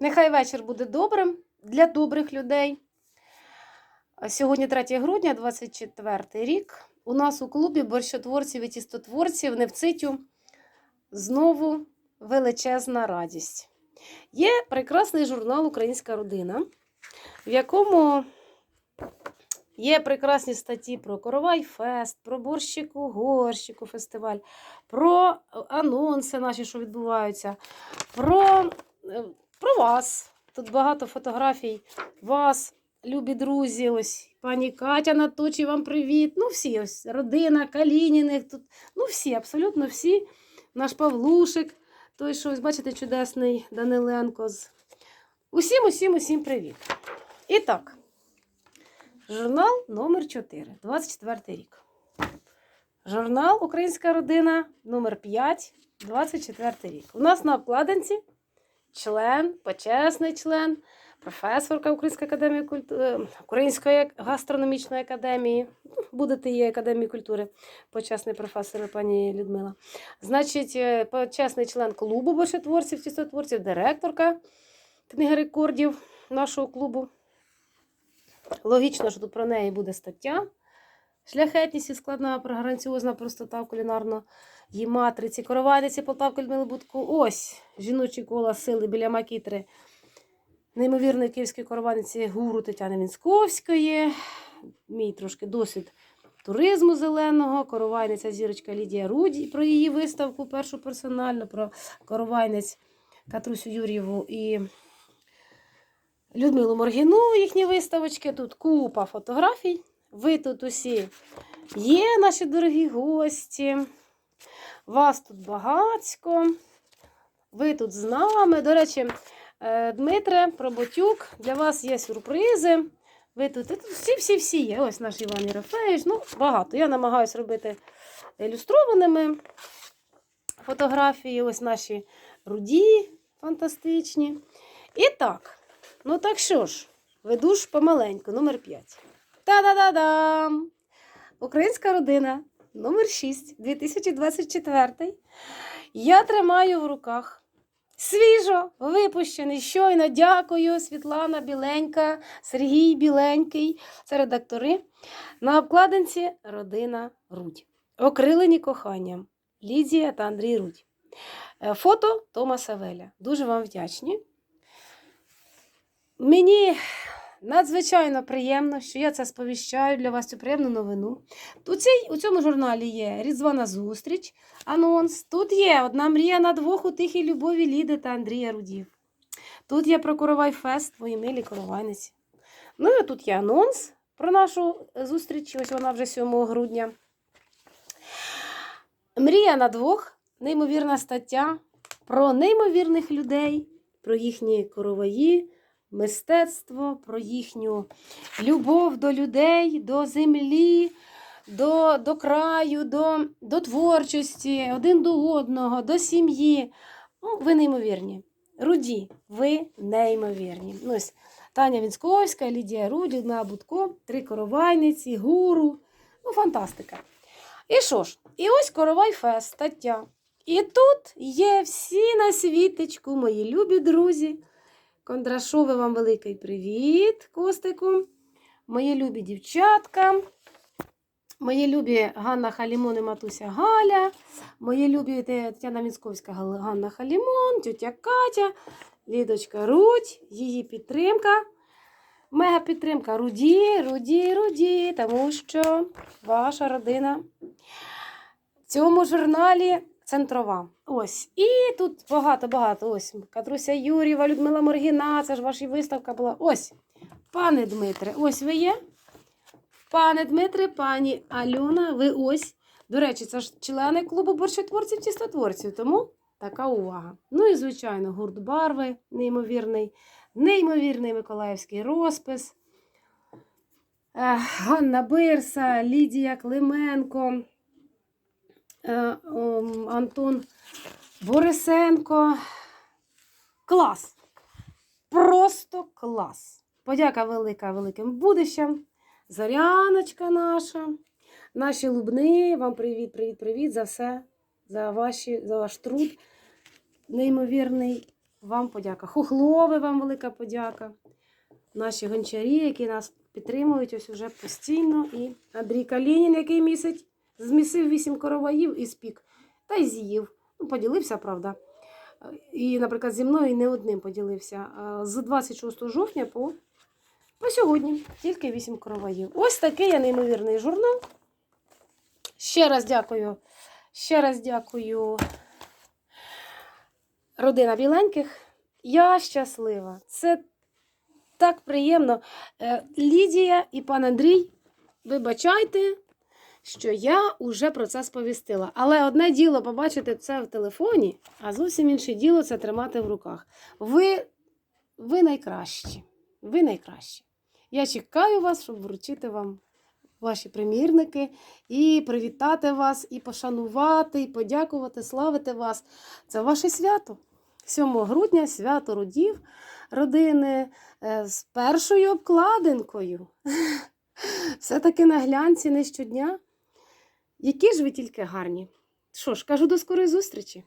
Нехай вечір буде добрим для добрих людей. Сьогодні 3 грудня, 24 рік. У нас у клубі борщотворців і тістотворців Невцитю знову величезна радість. Є прекрасний журнал Українська родина, в якому є прекрасні статті про Коровай Фест, про борщику, горщику фестиваль, про анонси наші, що відбуваються, про, е, про вас. Тут багато фотографій вас, любі друзі. Ось пані Катя Наточі, вам привіт. Ну, всі, ось родина Калініних. Тут, ну, всі, абсолютно всі. Наш Павлушик, той, що ось, бачите, чудесний Даниленко. з- Усім, усім, усім привіт. І так, журнал номер 4, 24 рік. Журнал Українська родина номер 5, 24 рік. У нас на обкладинці член, почесний член, професорка Української академії культури, Української гастрономічної академії. Будете її академії культури, почесний професор пані Людмила. Значить, е, почесний член клубу борщотворців, тістотворців, директорка книги рекордів нашого клубу. Логічно, що тут про неї буде стаття. Шляхетність і складна програнціозна простота кулінарно її матриці, коровайниці Полтавки Людмили Будку. Ось жіночі кола сили біля Макітри. Неймовірної київської коровайниці гуру Тетяни Вінсковської. Мій трошки досвід туризму зеленого, коровайниця зірочка Лідія Руді про її виставку, першу персонально, про коровайниць Катрусю Юр'єву і Людмилу Моргіну, їхні виставочки. Тут купа фотографій. Ви тут усі є, наші дорогі гості. Вас тут багацько. Ви тут з нами. До речі, е, Дмитре Проботюк, для вас є сюрпризи. Ви тут, всі-всі-всі є. Ось наш Іван Єрофеєвич. Ну, багато. Я намагаюся робити ілюстрованими фотографії. Ось наші руді фантастичні. І так, ну так що ж, веду ж помаленьку, номер 5. Та-да-да-дам! Українська родина номер 6 2024. Я тримаю в руках. Свіжо випущений. Щойно дякую. Світлана Біленька, Сергій Біленький. Це редактори. На обкладинці родина Рудь. Окрилені коханням. Лідія та Андрій Рудь. Е, Фото Томаса Веля. Дуже вам вдячні. Мені надзвичайно приємно, що я це сповіщаю для вас цю приємну новину. Тут цій, у цьому журналі є різдвана зустріч, анонс. Тут є одна мрія на двох у тихій любові Ліди та Андрія Рудів. Тут є про Коровай Фест, твої милі коровайниці. Ну і тут є анонс про нашу зустріч. Ось вона вже 7 грудня. Мрія на двох, неймовірна стаття про неймовірних людей, про їхні короваї, мистецтво, про їхню любов до людей, до землі, до, до краю, до, до творчості, один до одного, до сім'ї. Ну, ви неймовірні. Руді, ви неймовірні. Ну, ось Таня Вінсковська, Лідія Руді, Людмила Будко, три коровайниці, гуру. Ну, фантастика. І що ж? І ось Коровай Фест, стаття. І тут є всі на світечку, мої любі друзі. Кондрашове вам великий привіт, Костику. Мої любі дівчатка. Мої любі Ганна Халімон і Матуся Галя. Мої любі Тетяна Міцковська Ганна Халімон, тетя Катя, Лідочка Рудь, її підтримка. Мега підтримка Руді, Руді, Руді, тому що ваша родина в цьому журналі центрова. Ось. І тут багато-багато. Ось Катруся Юрєва, Людмила Моргіна, це ж ваша виставка була. Ось. Пане Дмитре, ось ви є. Пане Дмитре, пані Альона, ви ось. До речі, це ж члени клубу борщотворців тістотворців, тому така увага. Ну і, звичайно, гурт барви, неймовірний, неймовірний миколаївський розпис. Ганна Бирса, Лідія Клименко, Антон Борисенко. Клас! Просто клас! Подяка велика великим будущам. Зоряночка наша, наші лубни. Вам привіт, привіт, привіт за все, за, ваші, за ваш труд. Неймовірний. Вам подяка. Хохлове вам велика подяка. Наші гончарі, які нас підтримують ось уже постійно. І Андрій Калінін, який місяць змісив вісім короваїв і спік. Та й з'їв. Ну, поділився, правда. І, наприклад, зі мною не одним поділився. З 26 жовтня по, по сьогодні тільки 8 короваїв. Ось такий я неймовірний журнал. Ще раз дякую. Ще раз дякую. Родина біленьких. Я щаслива. Це так приємно. Е, Лідія і пан Андрій, вибачайте, що я уже про це сповістила. Але одне діло побачити це в телефоні, а зовсім інше діло це тримати в руках. Ви, ви найкращі. Ви найкращі. Я чекаю вас, щоб вручити вам ваші примірники і привітати вас, і пошанувати, і подякувати, славити вас. Це ваше свято. 7 грудня свято родів родини е, з першою обкладинкою. Все-таки на глянці не щодня. Які ж ви тільки гарні. Що ж, кажу до скорої зустрічі.